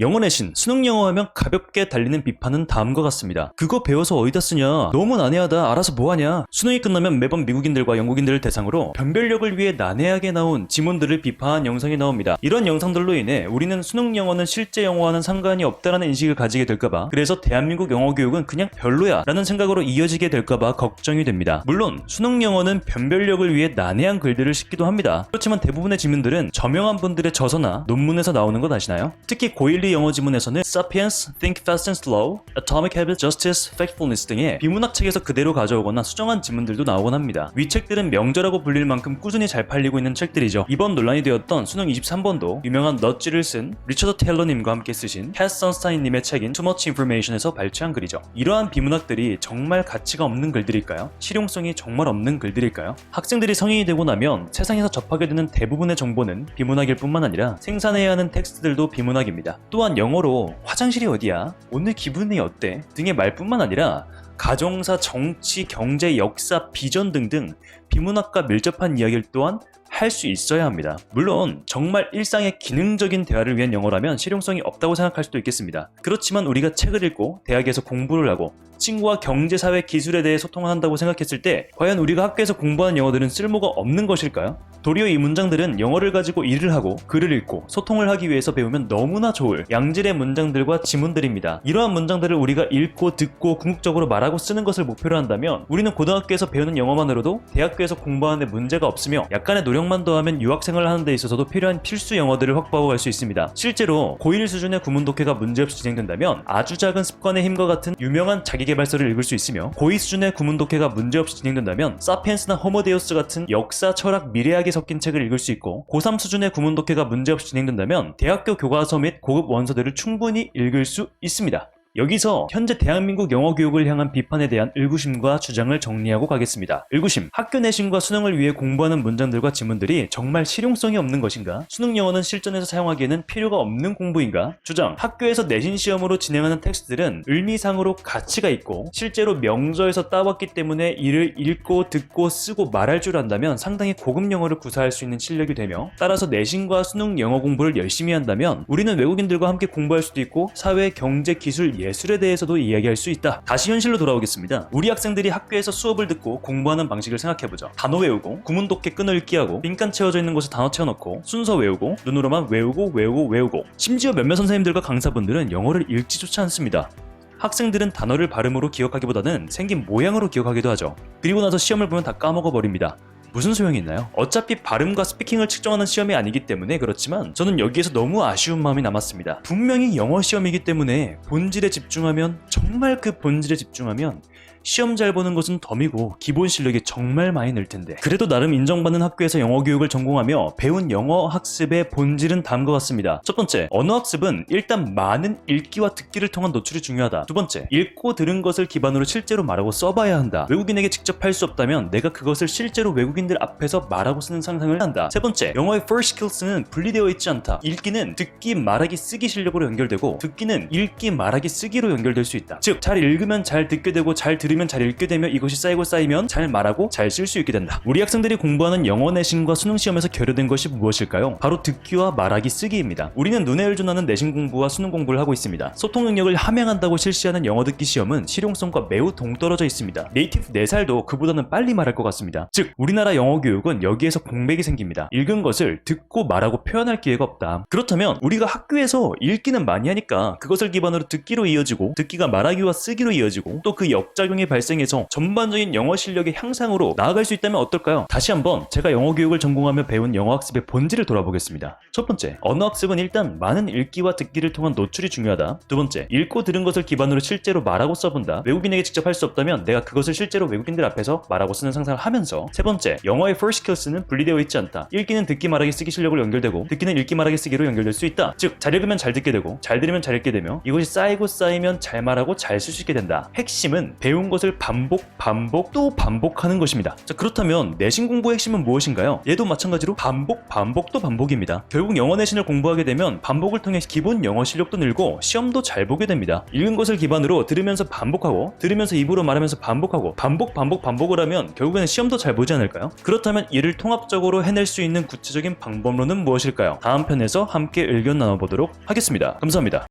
영어 내신, 수능 영어 하면 가볍게 달리는 비판은 다음과 같습니다. 그거 배워서 어디다 쓰냐? 너무 난해하다. 알아서 뭐하냐? 수능이 끝나면 매번 미국인들과 영국인들을 대상으로 변별력을 위해 난해하게 나온 지문들을 비판한 영상이 나옵니다. 이런 영상들로 인해 우리는 수능 영어는 실제 영어와는 상관이 없다라는 인식을 가지게 될까봐 그래서 대한민국 영어 교육은 그냥 별로야 라는 생각으로 이어지게 될까봐 걱정이 됩니다. 물론 수능 영어는 변별력을 위해 난해한 글들을 싣기도 합니다. 그렇지만 대부분의 지문들은 저명한 분들의 저서나 논문에서 나오는 것 아시나요? 특히 고1, 2 영어 지문에서는 Sapiens, Think Fast and Slow, Atomic Habits, Justice, Factfulness 등의 비문학 책에서 그대로 가져오거나 수정한 지문들도 나오곤 합니다. 위 책들은 명저라고 불릴 만큼 꾸준히 잘 팔리고 있는 책들이죠. 이번 논란이 되었던 수능 23번도 유명한 넛지를 쓴 리처드 테일러님과 함께 쓰신 캐스 선스타인님의 책인 Too Much Information에서 발췌한 글이죠. 이러한 비문학들이 정말 가치가 없는 글들일까요? 실용성이 정말 없는 글들일까요? 학생들이 성인이 되고 나면 세상에서 접하게 되는 대부분의 정보는 비문학일 뿐만 아니라 생산해야 하는 텍스트들도 비문학입니다. 또한 영어로 화장실이 어디야? 오늘 기분이 어때? 등의 말뿐만 아니라 가정사, 정치, 경제, 역사, 비전 등등 비문학과 밀접한 이야기를 또한 할 수 있어야 합니다. 물론 정말 일상의 기능적인 대화를 위한 영어라면 실용성이 없다고 생각할 수도 있겠습니다. 그렇지만 우리가 책을 읽고 대학에서 공부를 하고 친구와 경제, 사회, 기술에 대해 소통을 한다고 생각했을 때 과연 우리가 학교에서 공부하는 영어들은 쓸모가 없는 것일까요? 도리어 이 문장들은 영어를 가지고 일을 하고 글을 읽고 소통을 하기 위해서 배우면 너무나 좋을 양질의 문장들과 지문들입니다. 이러한 문장들을 우리가 읽고 듣고 궁극적으로 말하고 쓰는 것을 목표로 한다면 우리는 고등학교에서 배우는 영어만으로도 대학교에서 공부하는 데 문제가 없으며 약간의 노력 만 더하면 유학생을 하는 데 있어서도 필요한 필수 영어들을 확보하고 갈 수 있습니다. 실제로 고1 수준의 구문 독해가 문제없이 진행된다면 아주 작은 습관의 힘과 같은 유명한 자기개발서를 읽을 수 있으며 고2 수준의 구문 독해가 문제없이 진행된다면 사피엔스나 호모데우스 같은 역사, 철학, 미래학이 섞인 책을 읽을 수 있고 고3 수준의 구문 독해가 문제없이 진행된다면 대학교 교과서 및 고급 원서들을 충분히 읽을 수 있습니다. 여기서 현재 대한민국 영어 교육을 향한 비판에 대한 의구심과 주장을 정리하고 가겠습니다. 의구심, 학교 내신과 수능을 위해 공부하는 문장들과 지문들이 정말 실용성이 없는 것인가? 수능 영어는 실전에서 사용하기에는 필요가 없는 공부인가? 주장, 학교에서 내신 시험으로 진행하는 텍스트들은 의미상으로 가치가 있고 실제로 명저에서 따왔기 때문에 이를 읽고 듣고 쓰고 말할 줄 안다면 상당히 고급 영어를 구사할 수 있는 실력이 되며 따라서 내신과 수능 영어 공부를 열심히 한다면 우리는 외국인들과 함께 공부할 수도 있고 사회, 경제, 기술, 예술에 대해서도 이야기할 수 있다. 다시 현실로 돌아오겠습니다. 우리 학생들이 학교에서 수업을 듣고 공부하는 방식을 생각해보죠. 단어 외우고, 구문 독해 끈을 읽기하고, 빈칸 채워져 있는 곳에 단어 채워넣고, 순서 외우고, 눈으로만 외우고, 외우고, 외우고. 심지어 몇몇 선생님들과 강사분들은 영어를 읽지조차 않습니다. 학생들은 단어를 발음으로 기억하기보다는 생긴 모양으로 기억하기도 하죠. 그리고 나서 시험을 보면 다 까먹어 버립니다. 무슨 소용이 있나요? 어차피 발음과 스피킹을 측정하는 시험이 아니기 때문에 그렇지만 저는 여기에서 너무 아쉬운 마음이 남았습니다. 분명히 영어 시험이기 때문에 본질에 집중하면 정말 그 본질에 집중하면 시험 잘 보는 것은 덤이고 기본 실력이 정말 많이 늘 텐데 그래도 나름 인정받는 학교에서 영어 교육을 전공하며 배운 영어 학습의 본질은 다음과 같습니다. 첫 번째, 언어 학습은 일단 많은 읽기와 듣기를 통한 노출이 중요하다. 두 번째, 읽고 들은 것을 기반으로 실제로 말하고 써봐야 한다. 외국인에게 직접 할 수 없다면 내가 그것을 실제로 외국인들 앞에서 말하고 쓰는 상상을 한다. 세 번째, 영어의 first skills는 분리되어 있지 않다. 읽기는 듣기, 말하기, 쓰기 실력으로 연결되고 듣기는 읽기, 말하기, 쓰기로 연결될 수 있다. 즉, 잘 읽으면 잘 듣게 되고 잘 들으면 잘 읽게 되며 이것이 쌓이고 쌓이면 잘 말하고 잘 쓸 수 있게 된다. 우리 학생들이 공부하는 영어 내신과 수능 시험에서 결여된 것이 무엇일까요? 바로 듣기와 말하기, 쓰기입니다. 우리는 눈에 의존하는 내신 공부와 수능 공부를 하고 있습니다. 소통 능력을 함양한다고 실시하는 영어 듣기 시험은 실용성과 매우 동떨어져 있습니다. 네이티브 4살도 그보다는 빨리 말할 것 같습니다. 즉, 우리나라 영어 교육은 여기에서 공백이 생깁니다. 읽은 것을 듣고 말하고 표현할 기회가 없다. 그렇다면 우리가 학교에서 읽기는 많이 하니까 그것을 기반으로 듣기로 이어지고 듣기가 말하기와 쓰기로 이어지고 또 그 역작용이 발생해서 전반적인 영어 실력의 향상으로 나아갈 수 있다면 어떨까요? 다시 한번 제가 영어 교육을 전공하며 배운 영어 학습의 본질을 돌아보겠습니다. 첫 번째, 언어 학습은 일단 많은 읽기와 듣기를 통한 노출이 중요하다. 두 번째, 읽고 들은 것을 기반으로 실제로 말하고 써본다. 외국인에게 직접 할 수 없다면 내가 그것을 실제로 외국인들 앞에서 말하고 쓰는 상상을 하면서 세 번째, 영어의 first skills는 분리되어 있지 않다. 읽기는 듣기 말하기 쓰기 실력으로 연결되고 듣기는 읽기 말하기 쓰기로 연결될 수 있다. 즉, 잘 읽으면 잘 듣게 되고 잘 들으면 잘 읽게 되며 이것이 쌓이고 쌓이면 잘 말하고 잘 쓸 수 있게 된다. 핵심은 배운 것을 반복, 반복, 또 반복하는 것입니다. 자, 그렇다면 내신 공부의 핵심은 무엇인가요? 얘도 마찬가지로 반복, 반복, 또 반복입니다. 결국 영어 내신을 공부하게 되면 반복을 통해 기본 영어 실력도 늘고 시험도 잘 보게 됩니다. 읽은 것을 기반으로 들으면서 반복하고 들으면서 입으로 말하면서 반복하고 반복, 반복, 반복을 하면 결국에는 시험도 잘 보지 않을까요? 그렇다면 이를 통합적으로 해낼 수 있는 구체적인 방법론은 무엇일까요? 다음 편에서 함께 의견 나눠보도록 하겠습니다. 감사합니다.